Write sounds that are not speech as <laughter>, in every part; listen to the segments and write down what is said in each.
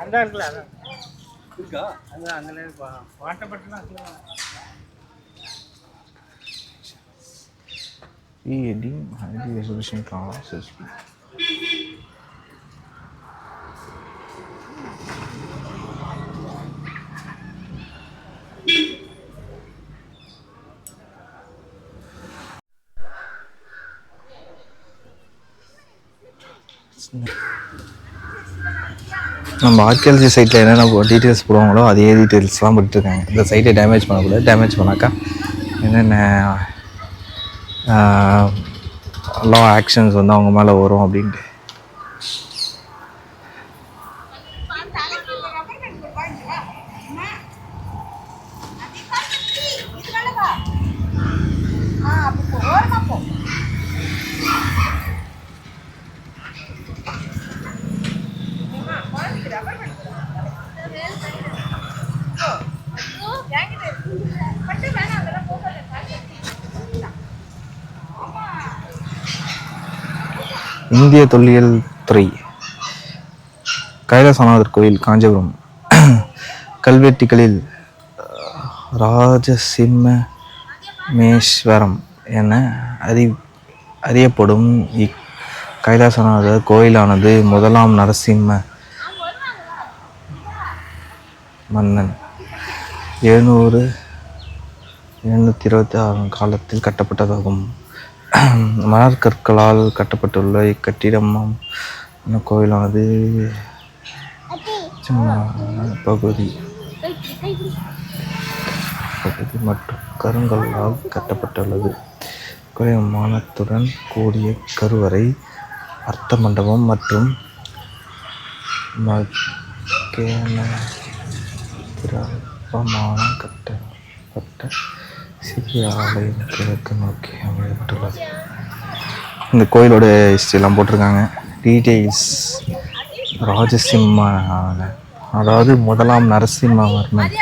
அந்த இருக்குல்ல இருக்கா? அது அங்கே வாட்டப்பட்டுலாம். நம்ம ஆர்கியாலஜி சைட்டில் என்னென்ன டீட்டெயில்ஸ் போடுவாங்களோ அதே டீட்டெயில்ஸ்லாம் போட்டுருக்காங்க. இந்த சைட்டை டேமேஜ் பண்ணக்கூடாது. டேமேஜ் பண்ணாக்கா என்னென்ன லா ஆக்ஷன்ஸ் வந்து அவங்க மேலே வரும் அப்படின்ட்டு. இந்திய தொல்லியல் துறை. கைலாசநாதர் கோயில் காஞ்சிபுரம். கல்வெட்டுகளில் ராஜசிம்மேஸ்வரம் என அறி அறியப்படும் இக் கைலாசநாதர் கோயிலானது முதலாம் நரசிம்ம மன்னன். எழுநூறு எழுநூற்றி இருபத்தி ஆறு காலத்தில் கட்டப்பட்டதாகும். <clears throat> மணற்கற்களால் கட்டப்பட்டுள்ள இக்கட்டிடம் இந்த கோயிலானது பகுதி. பகுதி மற்றும் கருங்கல்லால் கட்டப்பட்டுள்ளது. குறைமானத்துடன் கூடிய கருவறை அர்த்த மண்டபம் மற்றும் மகேன திரப்பமான கட்டப்பட்ட சிறிய ஆலயம் கிழக்கு நோக்கி அமையப்பட்டுள்ளது. இந்த கோயிலோட ஹிஸ்ட்ரிலாம் போட்டிருக்காங்க. டீட்டெயில்ஸ் ராஜசிம்ம அதாவது முதலாம் நரசிம்மவர்மன்.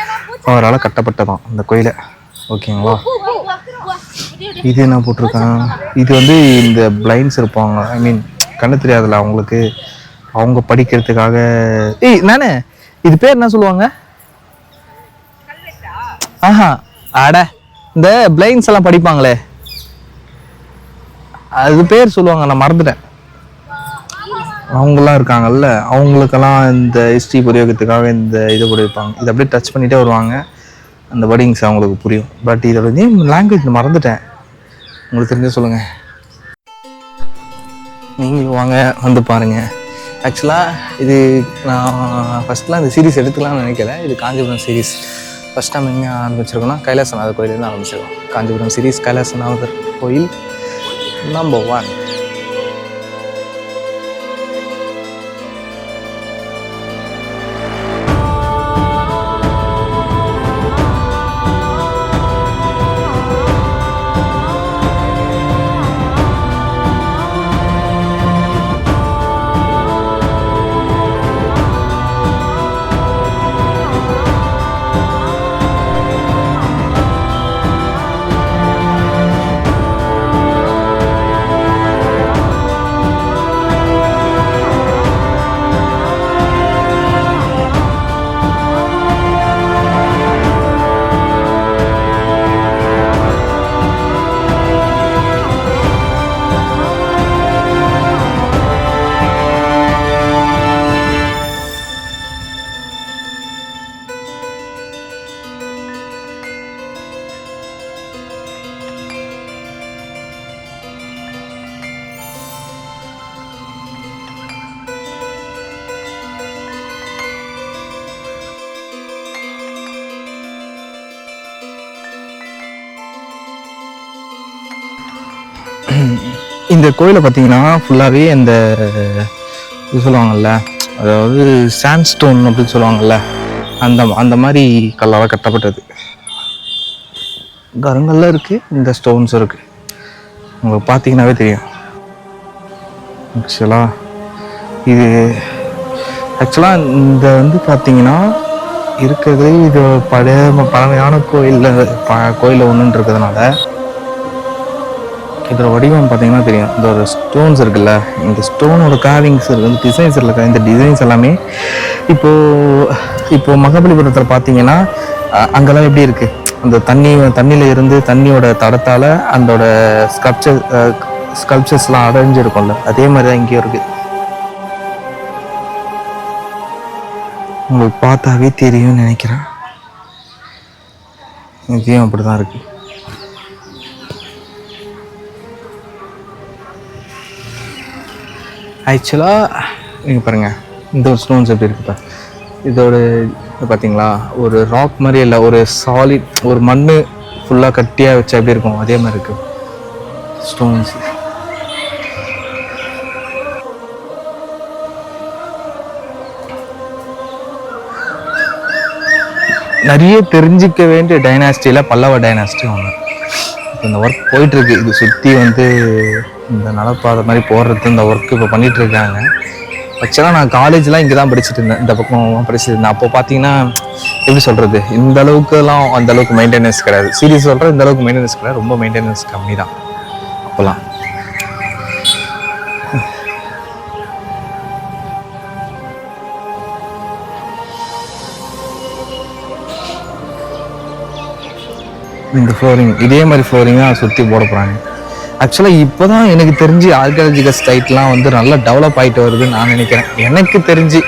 அவரால் கட்டப்பட்டதான் இந்த கோயிலை. ஓகேங்களா? இது என்ன போட்டிருக்காங்க இது வந்து இந்த பிளைண்ட்ஸ் இருப்பாங்க. ஐ மீன் கண்ணு தெரியாதுல்ல அவங்களுக்கு. அவங்க படிக்கிறதுக்காக. ஏய் நானே இது பேர் என்ன சொல்லுவாங்க? ஆஹா அட. இந்த பிளைன்ஸ் எல்லாம் படிப்பாங்களே? அது பேர் சொல்லுவாங்க நான் மறந்துட்டேன். அவங்கெல்லாம் இருக்காங்கல்ல அவங்களுக்கெல்லாம் இந்த ஹிஸ்ட்ரி புரியறதுக்காக இந்த இது புரிவிப்பாங்க இதை அப்படியே டச் பண்ணிட்டே வருவாங்க. அந்த வேர்டிங்ஸ் அவங்களுக்கு புரியும். பட் இதோட நேம் லாங்குவேஜ் மறந்துட்டேன். உங்களுக்கு தெரிஞ்ச சொல்லுங்க. நீங்களும் வாங்க வந்து பாருங்க. ஆக்சுவலாக இது நான் ஃபஸ்ட்லாம் இந்த சீரிஸ் எடுத்துக்கலாம்னு நினைக்கல. இது காஞ்சிபுரம் சீரிஸ் ஃபஸ்ட் டைம் எங்கே ஆரம்பிச்சிருக்கோம்னா கைலாசநாதர் கோயிலேருந்து ஆரம்பிச்சிருக்கோம். காஞ்சிபுரம் சீரிஸ் கைலாசநாதர் கோயில் நம்பர் ஒன் இந்த கோயிலை பார்த்தீங்கன்னா ஃபுல்லாகவே இந்த இது சொல்லுவாங்கல்ல அதாவது சாண்ட்ஸ்டோன் அப்படின்னு சொல்லுவாங்கல்ல அந்த அந்த மாதிரி கல்லால் கட்டப்பட்டது. கருங்கல்ல இருக்குது இந்த ஸ்டோன்ஸும் இருக்குது உங்களுக்கு பார்த்தீங்கன்னாவே தெரியும். ஆக்சுவலாக இது ஆக்சுவலாக இந்த வந்து பார்த்தீங்கன்னா இருக்கிறது இது பழைய பழமையான கோயிலில் ப கோயிலில் ஒன்றுன்றதுனால இருக்கிறதுனால இதோட வடிவம் பார்த்தீங்கன்னா தெரியும். இந்த ஒரு ஸ்டோன்ஸ் இருக்குல்ல இந்த ஸ்டோனோட காவிங்ஸ் இருக்கு இந்த டிசைன்ஸ் இருக்க இந்த டிசைன்ஸ் எல்லாமே இப்போ இப்போ மகாபலிபுரத்தில் பார்த்தீங்கன்னா அங்கெல்லாம் எப்படி இருக்கு? அந்த தண்ணி தண்ணியில இருந்து தண்ணியோட தடத்தால அதோட ஸ்கல்ப்சர் ஸ்கல்ப்சர்ஸ்லாம் அடைஞ்சிருக்கும்ல. அதே மாதிரி தான் இங்கேயும் இருக்கு. உங்களுக்கு பார்த்தாவே தெரியும்னு நினைக்கிறேன். இங்கேயும் அப்படிதான் இருக்கு. ஆக்சுவலாக நீங்கள் பாருங்கள் இந்த ஒரு ஸ்டோன்ஸ் எப்படி இருக்குது பாரு. இதோட பார்த்தீங்களா ஒரு ராக் மாதிரி இல்லை ஒரு சாலிட் ஒரு மண் ஃபுல்லாக கட்டியாக வச்சா எப்படி இருக்கும்? அதே மாதிரி இருக்குது ஸ்டோன்ஸ் நிறைய தெரிஞ்சிக்க வேண்டிய டைனாஸ்டியில் பல்லவ டைனாஸ்டி ஒன்று இப்போ இந்த ஒர்க் போயிட்டுருக்கு இது சுற்றி வந்து இந்த நடப்பாதை மாதிரி போடுறது இந்த ஒர்க் இப்போ பண்ணிட்டு இருக்காங்க ஆக்சுவலாக நான் காலேஜ்லாம் இங்கே தான் படிச்சுட்டு இருந்தேன் இந்த பக்கம் படிச்சுட்டு இருந்தேன் அப்போ பார்த்தீங்கன்னா எப்படி சொல்கிறது இந்த அளவுக்குலாம் அந்த அளவுக்கு மெயின்டெனன்ஸ் கிடையாது. சீரியஸ் சொல்கிறேன் இந்த அளவுக்கு மெயின்டெனன்ஸ் கிடையாது. ரொம்ப மெயின்டெனன்ஸ் கம்மி தான் அப்போல்லாம் இந்த ஃப்ளோரிங் இதே மாதிரி ஃப்ளோரிங் தான் சுற்றி போட போகிறாங்க ஆக்சுவலாக இப்போ தான் எனக்கு தெரிஞ்சு ஆர்கியாலஜிக்கல் சைட்லாம் வந்து நல்லா டெவலப் ஆகிட்டு வருதுன்னு நான் நினைக்கிறேன். எனக்கு தெரிஞ்சு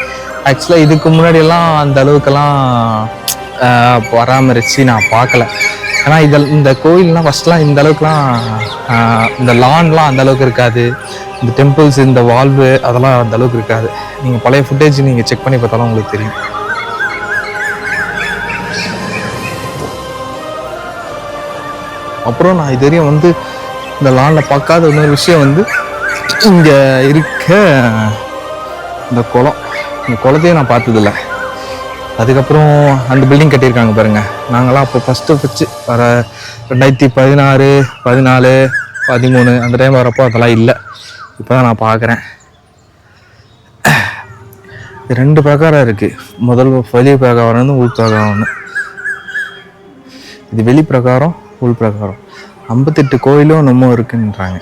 ஆக்சுவலாக இதுக்கு முன்னாடியெல்லாம் அந்த அளவுக்கெல்லாம் பராமரித்து நான் பார்க்கல. ஏன்னா இதில் இந்த கோயில்லாம் ஃபஸ்ட்லாம் இந்த அளவுக்குலாம் இந்த லான்லாம் அந்த அளவுக்கு இருக்காது. இந்த டெம்பிள்ஸ் இந்த வால்வு அதெல்லாம் அந்த அளவுக்கு இருக்காது. நீங்கள் பழைய ஃபுட்டேஜ் நீங்கள் செக் பண்ணி பார்த்தாலும் உங்களுக்கு தெரியும். அப்புறம் நான் இது வரையும் வந்து இந்த லானில் பார்க்காத இன்னொரு விஷயம் வந்து இங்கே இருக்க இந்த குளம். இந்த குளத்தையும் நான் பார்த்ததில்ல. அதுக்கப்புறம் அந்த பில்டிங் கட்டியிருக்காங்க பாருங்கள் நாங்களாம் அப்போ ஃபஸ்ட்டு ஃபஸ்ட்டு வர ரெண்டாயிரத்தி பதினாறு பதினாலு பதிமூணு அந்த டைம் வரப்போ அதெல்லாம் இல்லை. இப்போ தான் நான் பார்க்குறேன். ரெண்டு பிரகாரம் இருக்குது முதல் வெளி பிரகாரம் வந்து உள் பிரகாரம் ஒன்று இது வெளி பிரகாரம் உள் பிரகாரம். ஐம்பத்தெட்டு கோயிலும் இன்னமும் இருக்குன்றாங்க.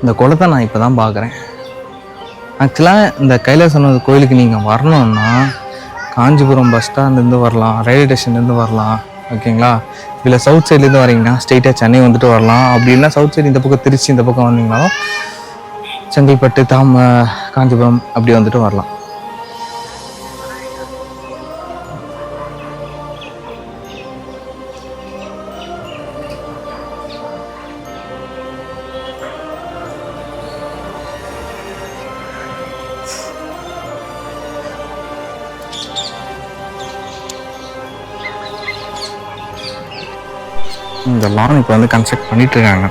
இந்த குளத்தை நான் இப்போ தான் பார்க்குறேன் ஆக்சுவலாக இந்த கைலாசநாத கோயிலுக்கு நீங்கள் வரணுன்னா காஞ்சிபுரம் பஸ் ஸ்டாண்ட்லேருந்து வரலாம் ரயில்வே ஸ்டேஷன்லேருந்து வரலாம் ஓகேங்களா இல்லை சவுத் சைட்லேருந்து வரீங்கன்னா ஸ்ட்ரெயிட்டாக சென்னை வந்துட்டு வரலாம். அப்படி இல்லைன்னா சவுத் சைடு இந்த பக்கம் திருச்சி இந்த பக்கம் வந்தீங்கனாலும் செங்கல்பட்டு தாம காஞ்சிபுரம் அப்படி வந்துட்டு வரலாம். இந்த லான் இப்போ வந்து கன்ஸ்ட்ரக்ட் பண்ணிட்டு இருக்காங்க.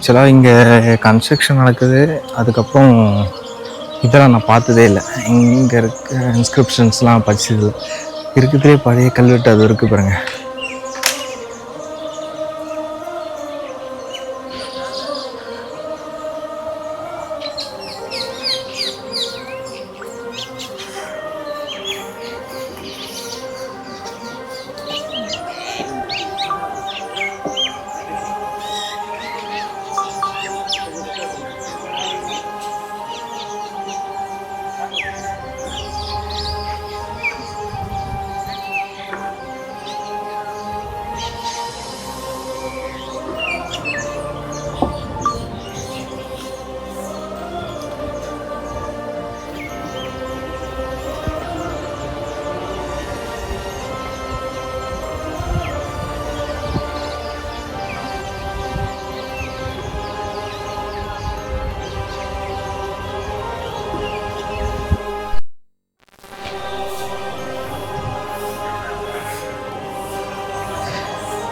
ஆக்சுவலாக இங்கே கன்ஸ்ட்ரக்ஷன் நடக்குது. அதுக்கப்புறம் இதெல்லாம் நான் பார்த்ததே இல்லை. இங்கே இருக்க இன்ஸ்கிரிப்ஷன்ஸ்லாம் படிச்சதில்லை இருக்கிறதுலே பழைய கல்வெட்டு அது இருக்குது பாருங்கள்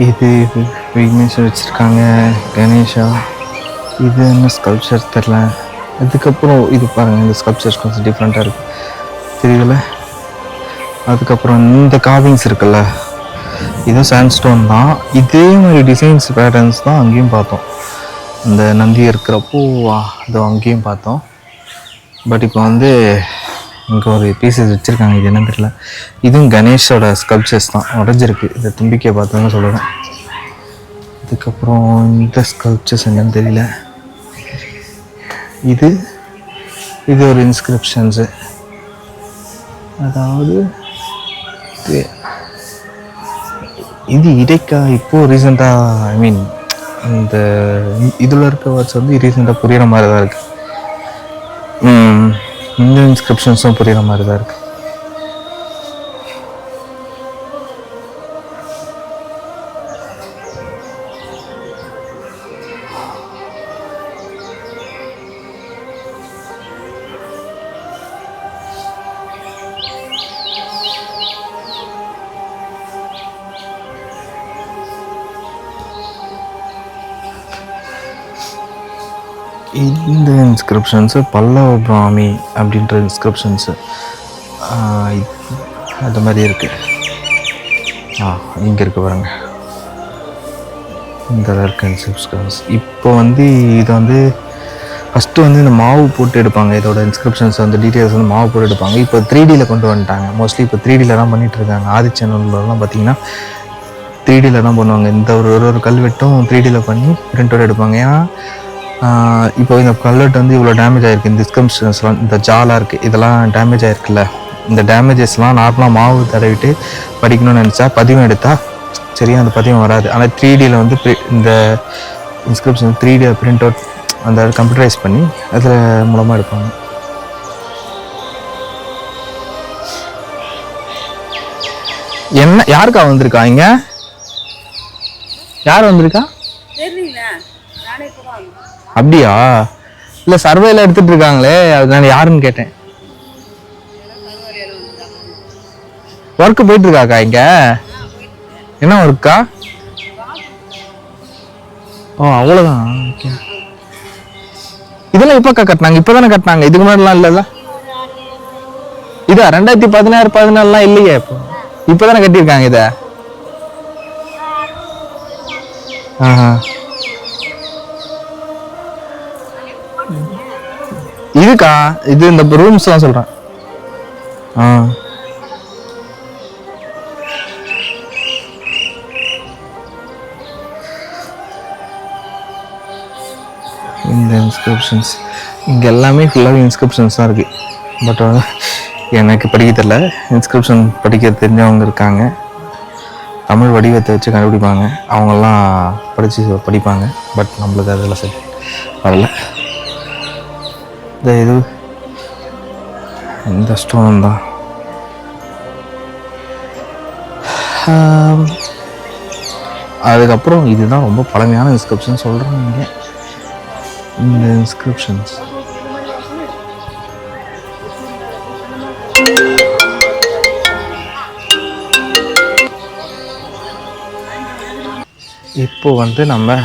இது விக்னேஷ் வச்சுருக்காங்க கணேஷா. இது என்ன ஸ்கல்ப்சர் தெரில. அதுக்கப்புறம் இது பாருங்கள் இந்த ஸ்கல்ப்சர்ஸ் கொஞ்சம் டிஃப்ரெண்ட்டாக இருக்குது தெரியல. அதுக்கப்புறம் இந்த காவிங்ஸ் இருக்குல்ல இதுவும் சாண்ட்ஸ்டோன் தான். இதே மாதிரி டிசைன்ஸ் பேட்டர்ன்ஸ் தான் அங்கேயும் பார்த்தோம். இந்த நந்தி இருக்கிறப்போ அது அங்கேயும் பார்த்தோம். பட் இப்போ வந்து இங்கே ஒரு பீசஸ் வச்சுருக்காங்க. இது என்னன்னு தெரியல. இதுவும் கணேஷோட ஸ்கல்ப்சர்ஸ் தான். உடஞ்சிருக்கு. இதை தும்பிக்கையை பார்த்தோன்னு சொல்லுவேன் அதுக்கப்புறம் இந்த ஸ்கல்ப்சர்ஸ் என்னன்னு தெரியல. இது இது ஒரு இன்ஸ்கிரிப்ஷன்ஸு அதாவது இது இது இடைக்கா இப்போது ரீசெண்டாக ஐ மீன் இந்த இதில் இருக்க வேர்ட்ஸ் வந்து ரீசெண்டாக புரியிற மாதிரி தான் இருக்குது இந்த இன்ஸ்கிரிப்ஷன்ஸும் புரியுற மாதிரி தான் இருக்குது இந்த இன்ஸ்கிரிப்ஷன்ஸு பல்லவ பிராமி அப்படின்ற இன்ஸ்கிரிப்ஷன்ஸு அது மாதிரி இருக்குது ஆ இங்கே இருக்க பாருங்க. இந்த இருக்க இன்ஸ்கிரிப்ஷன்ஸ் இப்போ வந்து இது வந்து ஃபஸ்ட்டு வந்து இந்த மாவு போட்டு எடுப்பாங்க. இதோட இன்ஸ்கிரிப்ஷன்ஸ் வந்து டீட்டெயில்ஸ் வந்து மாவு போட்டு எடுப்பாங்க. இப்போ த்ரீ டியில் கொண்டு வந்துட்டாங்க. மோஸ்ட்லி இப்போ த்ரீ டியில் தான் பண்ணிட்டு இருக்காங்க. ஆதி சேனல்லாம் பார்த்தீங்கன்னா த்ரீ டியில் தான் பண்ணுவாங்க. இந்த ஒரு ஒரு ஒரு கல்வெட்டும் த்ரீ டியில் பண்ணி பிரிண்ட் அவுட் எடுப்பாங்க. ஏன்னா இப்போ இந்த கல்லட் வந்து இவ்வளோ டேமேஜ் ஆகிருக்கு இந்த ஸ்கம்ஸ்லாம் இந்த ஜாலாக இருக்குது இதெல்லாம் டேமேஜ் ஆகிருக்குல்ல இந்த டேமேஜஸ்லாம் நார்மலாக மாவு தடவிட்டு படிக்கணும்னு நினச்சா பதிவம் எடுத்தால் சரியாக அந்த பதிவம் வராது. ஆனால் த்ரீ டியில் வந்து இந்த inscription three D print out அந்த கம்ப்யூட்டரைஸ் பண்ணி அதில் மூலமாக எடுப்பாங்க. என்ன யாருக்கா வந்திருக்கா இங்கே? யார் வந்திருக்கா? தெரியல. அப்படியா? இல்ல சர்வேல எடுத்துட்டு இருக்காங்களே அது நான் யாருன்னு கேட்டேன். ஒர்க் போயிட்டு இருக்காக்கா இங்க? என்ன ஒர்க்கா ஓ அவ்வளவுதான். ஓகே இதெல்லாம் இப்ப கட்டினாங்க? இப்பதானே கட்டினாங்க? இதுக்கு முன்னாடிலாம் இல்லைல்ல? இதா ரெண்டாயிரத்தி பதினாறு பதினாலாம் இல்லையே இப்போ. இப்பதானே கட்டியிருக்காங்க இத? ஆஹா. இதுக்கா? இது இந்த ரூம்ஸ் தான் சொல்கிறேன் ஆ. இந்த இன்ஸ்கிரிப்ஷன்ஸ் இங்கே எல்லாமே ஃபுல்லாகவே இன்ஸ்கிரிப்ஷன்ஸ் தான் இருக்குது பட் எனக்கு படிக்க தெரில இன்ஸ்கிரிப்ஷன் படிக்க தெரிஞ்சவங்க இருக்காங்க. தமிழ் வடிவத்தை வச்சு கண்டுபிடிப்பாங்க. அவங்கெல்லாம் படித்து படிப்பாங்க. பட் நம்மளுக்கு அதெல்லாம் சரி வரல. இந்த இது இந்த ஸ்டோன் தான் அதுக்கப்புறம் இதுதான் ரொம்ப பழமையான இன்ஸ்கிரிப்ஷன் சொல்கிறாங்க இந்த இன்ஸ்கிரிப்ஷன்ஸ் இப்போ வந்து நம்ம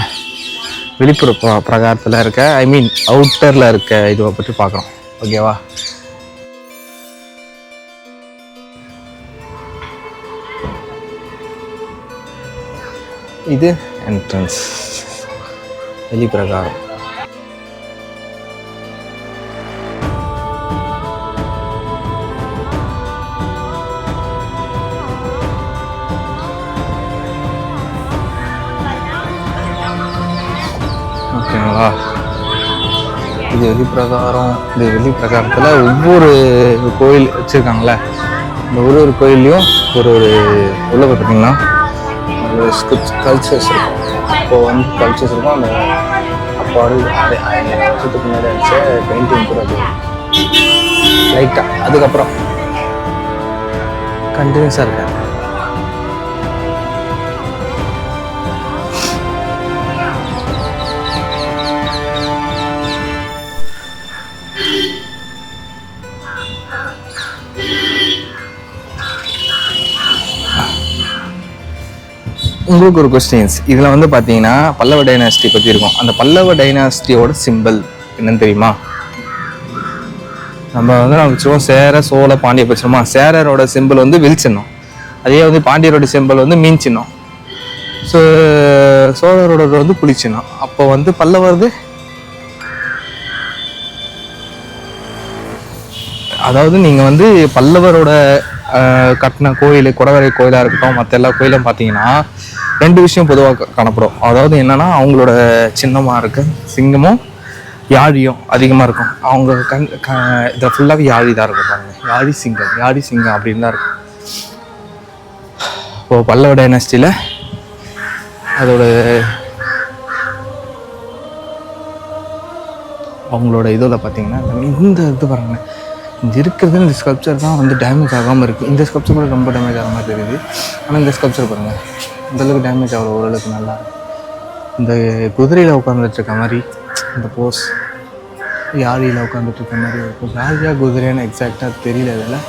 வெளிப்புற பிரகாரத்தில் இருக்க ஐ மீன் அவுட்டரில் இருக்க இதுவை பற்றி பார்க்குறோம் ஓகேவா இது என்ட்ரன்ஸ் வெளிப்பிரகாரம். ஓகேங்களா? இது வெளிப்பிரகாரம் இந்த வெளிப்பிரகாரத்தில் ஒவ்வொரு கோயில் வச்சுருக்காங்களே இந்த ஒரு ஒரு கோயில்லையும் ஒரு ஒரு உள்ள பார்த்தீங்கன்னா ஒரு ஸ்கிரிப்ட் கல்ச்சர்ஸ் இருக்கும். இப்போ வந்து கல்ச்சர்ஸ் இருக்கும். அந்த அப்பாடு வருஷத்துக்கு முன்னாடி அடிச்ச பெயிண்டிங் கூட அது. லைட்டாக அதுக்கப்புறம். கண்டினியூஸாக இருக்கேன் உங்களுக்கு ஒரு கொஸ்டின்ஸ் இதில் வந்து பார்த்தீங்கன்னா பல்லவ டைனாஸ்டி பற்றி இருக்கும். அந்த பல்லவ டைனாஸ்டியோட சிம்பிள் என்னன்னு தெரியுமா? நம்ம வந்து நம்ம வச்சுருவோம் சேர சோழ பாண்டிய வச்சுருமா சேரரோட சிம்பிள் வந்து வில் சின்னம். அதே வந்து பாண்டியரோட சிம்பிள் வந்து மீன் சின்னம். ஸோ சோழரோட வந்து புலி சின்னம். அப்போ வந்து பல்லவரது அதாவது நீங்கள் வந்து பல்லவரோட கட்டின கோயில் குடவரை கோயிலாக இருக்கட்டும் மற்ற எல்லா கோயிலும் பார்த்தீங்கன்னா ரெண்டு விஷயம் பொதுவாக காணப்படும். அதாவது என்னன்னா அவங்களோட சின்னமாக இருக்க சிங்கமும் யாழியும் அதிகமாக இருக்கும். அவங்க கண் க இதில் ஃபுல்லாகவே யாழி தான் இருக்கும் பாருங்க. யாழி சிங்கம் யாழி சிங்கம் அப்படின்னு தான் இருக்கும். இப்போ பல்லவ டைனஸ்டியில் அதோட அவங்களோட இதில் பார்த்தீங்கன்னா இந்த இது பாருங்க இங்கே இருக்கிறது இந்த ஸ்கல்ப்சர் தான் வந்து டேமேஜ் ஆகாமல் இருக்குது இந்த ஸ்கல்ப்சர் கூட ரொம்ப டேமேஜ் ஆகாமல் தெரியுது. ஆனால் இந்த ஸ்கல்ப்சர் பாருங்கள் அந்தளவுக்கு டேமேஜ் ஆகல ஓரளவுக்கு நல்லா. இந்த குதிரையில் உட்காந்துட்டுருக்க மாதிரி இந்த போஸ் யாழியில் உட்காந்துட்டு இருக்க மாதிரி இருக்கும் யாழியா குதிரைன்னு எக்ஸாக்டாக தெரியல அதில்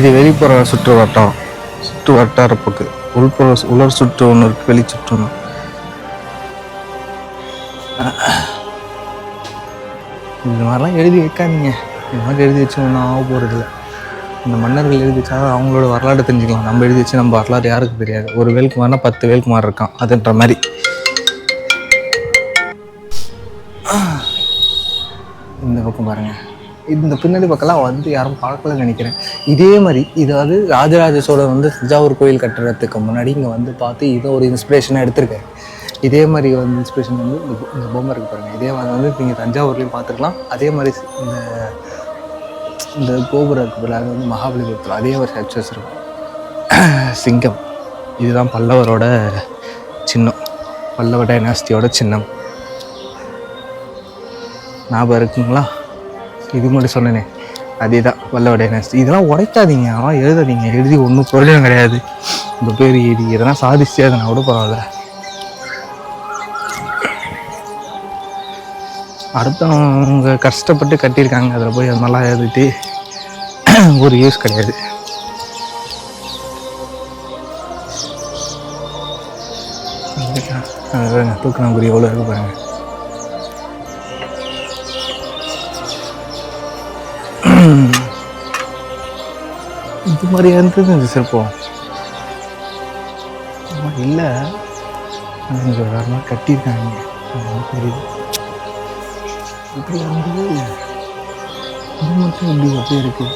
இது வெளிப்புற சுற்று வட்டம் சுற்று வட்டார போக்கு. உள்புற உலர் சுற்று ஒன்று இருக்கு வெளி சுற்று ஒன்று இந்த மாதிரிலாம் எழுதி வைக்காதீங்க. இந்த மாதிரி எழுதி வச்சு ஒன்றும் ஆக போகிறது இல்லை இந்த மன்னர்கள் எழுதி வச்சா அவங்களோட வரலாறு தெரிஞ்சுக்கலாம். நம்ம எழுதி வச்சு நம்ம வரலாறு யாருக்கு தெரியாது? ஒரு வேல்குமார்னா பத்து வேல்குமார் இருக்கான். அதுன்ற மாதிரி. இந்த பக்கம் பாருங்கள் இந்த பின்னாடி பக்கம்லாம் வந்து யாரும் பார்க்கலன்னு நினைக்கிறேன். இதே மாதிரி இதாவது ராஜராஜ சோழன் வந்து தஞ்சாவூர் கோயில் கட்டுறதுக்கு முன்னாடி இங்கே வந்து பார்த்து இதை ஒரு இன்ஸ்பிரேஷனாக எடுத்திருக்காரு. இதே மாதிரி வந்து இன்ஸ்பிரேஷன் வந்து இந்த பொம்மை இருக்கு பாருங்கள் இதே மாதிரி வந்து நீங்கள் தஞ்சாவூர்லேயும் பார்த்துக்கலாம். அதே மாதிரி இந்த இந்த கோபுரம் இருக்கு அது வந்து மகாபலிபுரத்தில் அதே ஒரு ஸ்ட்ரக்சர்ஸ் இருக்கும். <clears throat> சிங்கம். இதுதான் பல்லவரோட சின்னம். பல்லவ டைனாஸ்டியோட சின்னம். ஞாபகம் இருக்குங்களா? இது மட்டும் சொன்னேனே அதே தான் வல்லவ இதெல்லாம் உடைக்காதீங்க ஆனால் எழுதாதீங்க. எழுதி ஒன்றும் பிரயோஜனம் கிடையாது. இந்த பேர் எழுதி எதனா சாதிச்சு அதை நான் கூட பரவாயில்ல. அடுத்தவங்க கஷ்டப்பட்டு கட்டியிருக்காங்க அதில் போய் அது மாதிரிலாம் எழுதிட்டு ஒரு யூஸ் கிடையாது. அதுதான் தூக்கணாங்குடி எவ்வளோ இருக்கு பாருங்கள் இது மாதிரி இருந்தது இந்த சிற்பம்? இல்லை. இங்கே வேற மாதிரி கட்டியிருக்காங்க. தெரியுது. இப்படி இருந்தது இது மட்டும் எப்படி அப்படியே இருக்கு?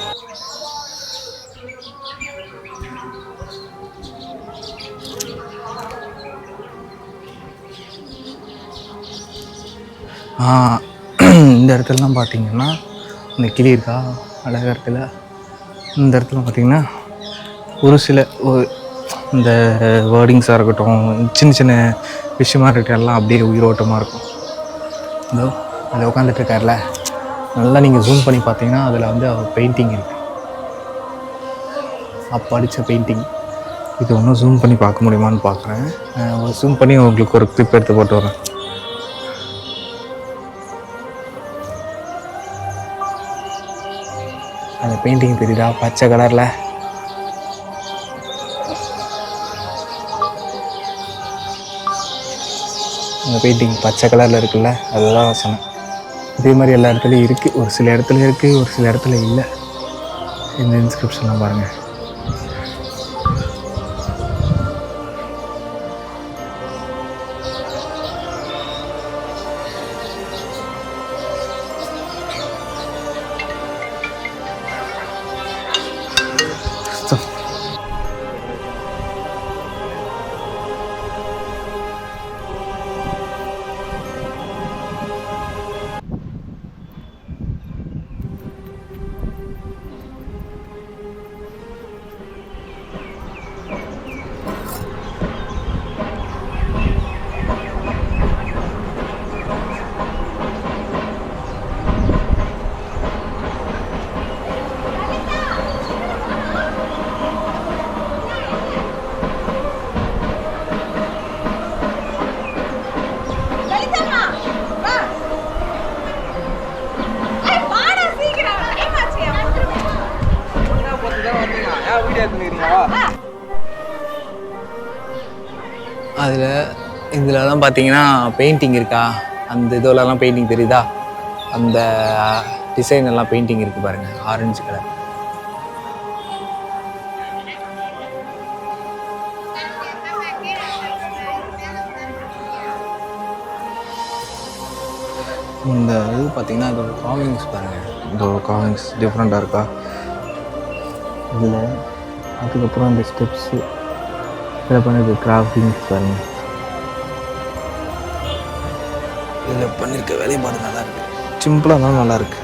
இந்த இடத்துலலாம் பார்த்தீங்கன்னா இந்த கிளி இருக்கா? அழகாக இருக்குல்ல இந்த இடத்துல பார்த்தீங்கன்னா ஒரு சில இந்த வேர்டிங்ஸாக இருக்கட்டும் சின்ன சின்ன விஷயமா இருக்கட்டும் எல்லாம் அப்படியே உயிரோட்டமாக இருக்கும். இதோ அதில் உட்காந்துட்டு இருக்கார்ல. நல்லா நீங்கள் ஜூம் பண்ணி பார்த்தீங்கன்னா அதில் வந்து அவர் பெயிண்டிங் இருக்கு. அப்போ அடித்த பெயிண்டிங் இது ஒன்றும் ஜூம் பண்ணி பார்க்க முடியுமான்னு பார்க்குறேன். ஜூம் பண்ணி உங்களுக்கு ஒரு கிளிப் எடுத்து போட்டு வரேன் பெயிண்டிங் தெரியுதா? பச்சை கலரில். அந்த பெயிண்டிங் பச்சை கலரில் இருக்குல்ல அதுதான் சொன்னேன் இதே மாதிரி எல்லா இடத்துலையும் இருக்குது ஒரு சில இடத்துல இருக்குது ஒரு சில இடத்துல இல்லை. இந்த இன்ஸ்கிரிப்ஷன்லாம் பாருங்கள் பார்த்தீங்கன்னா பெயிண்டிங் இருக்கா? அந்த இதெல்லாம் பெயிண்டிங் தெரியுதா? அந்த டிசைன் எல்லாம் பெயிண்டிங் இருக்குது பாருங்கள் ஆரஞ்சு கலர் இந்த இது பார்த்தீங்கன்னா இதோட காவிங்ஸ் பாருங்கள் இதோட காவிங்ஸ் டிஃப்ரெண்ட்டாக இருக்கா? இதில் அதுக்கப்புறம் இந்த ஸ்டெப்ஸு இதில் பண்ணுறது கிராஃப்டிங்ஸ் பாருங்கள் நீங்கள் பண்ணியிருக்க வேலைப்பாடு நல்லா இருக்கு. சிம்பிளாக இருந்தாலும் நல்லா இருக்கு.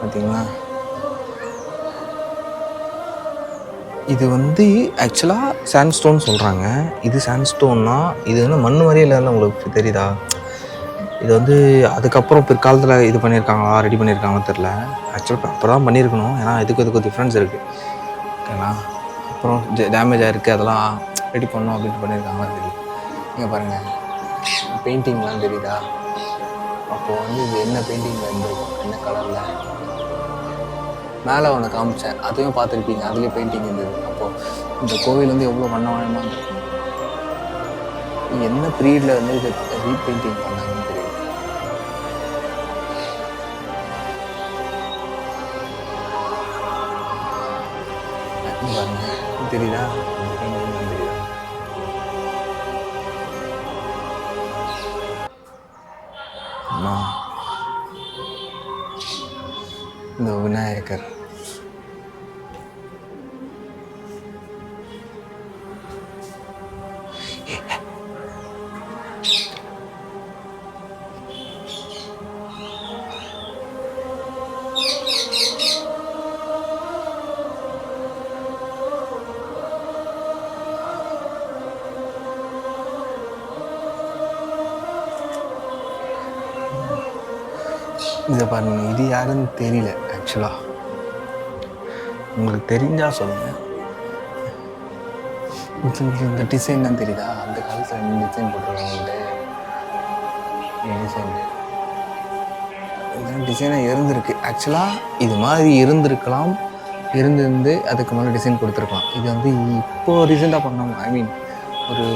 பார்த்தீங்களா இது வந்து ஆக்சுவலாக சாண்ட்ஸ்டோன் சொல்கிறாங்க இது சாண்ட்ஸ்டோன்னா இது வந்து மண் மாதிரியே இல்லைல்ல உங்களுக்கு தெரியுதா? இது வந்து அதுக்கப்புறம் பிற்காலத்தில் இது பண்ணியிருக்காங்களா? ரெடி பண்ணியிருக்காங்களா தெரில ஆக்சுவலாக அப்போ தான் பண்ணியிருக்கணும். ஏன்னா இதுக்கு இதுக்கு டிஃப்ரென்ஸ் இருக்குது ஓகேங்களா? அப்புறம் டேமேஜ் ஆகிருக்கு அதெல்லாம் ரெடி பண்ணோம் அப்படின்ட்டு பண்ணியிருக்காங்களா தெரியும் நீங்கள் பாருங்கள் பெயிண்டிங்லாம் தெரியுதா? அப்போது வந்து இது என்ன பெயிண்டிங்கில் இருந்திருக்கும் என்ன கலரில் மேலே ஒன்று காமிச்சேன். அதையும் பார்த்துருப்பீங்க. அதுலேயும் பெயிண்டிங் இருந்தது. அப்போது இந்த கோவில் வந்து எவ்வளோ வண்ண வண்ணமாக இருந்திருக்கும் என்ன பீரியடில் வந்து இது ரீபெயிண்டிங் பண்ணாங்கன்னு தெரியல பாருங்க. தெரியுதா? இந்த விநாயகர். இதை பாருங்க இது யாருன்னு தெரியல. ஆக்சுவலாக உங்களுக்கு தெரிஞ்சால் சொல்லுங்கள் இந்த டிசைன் தான் தெரியுதா? அந்த காலத்தில் இந்த டிசைன் போட்டிருக்காங்க டிசைன் இதெல்லாம் டிசைனாக இருந்திருக்கு. ஆக்சுவலாக இது மாதிரி இருந்திருக்கலாம். இருந்திருந்து அதுக்கு மேலே டிசைன் கொடுத்துருக்கலாம். இது வந்து இப்போது ரீசெண்டாக பண்ணோம். ஐ மீன் ஒரு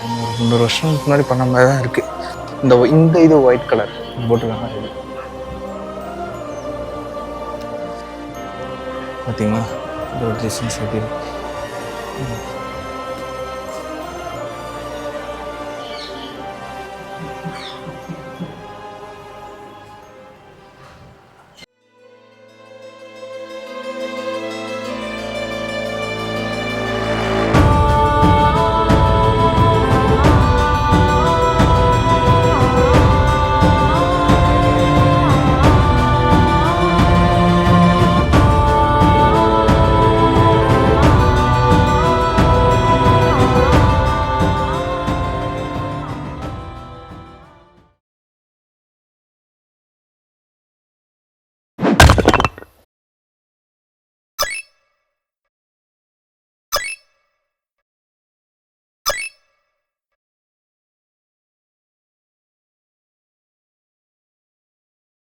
ஐநூறு முந்நூறு வருஷம் முன்னாடி பண்ண மாதிரி தான் இருக்குது இந்த இந்த இது ஒயிட் கலர் போட்டிருக்காங்க. இது பார்த்தீங்களா இதோட டிசைன்ஸ் எப்படி இருக்கு? ம்.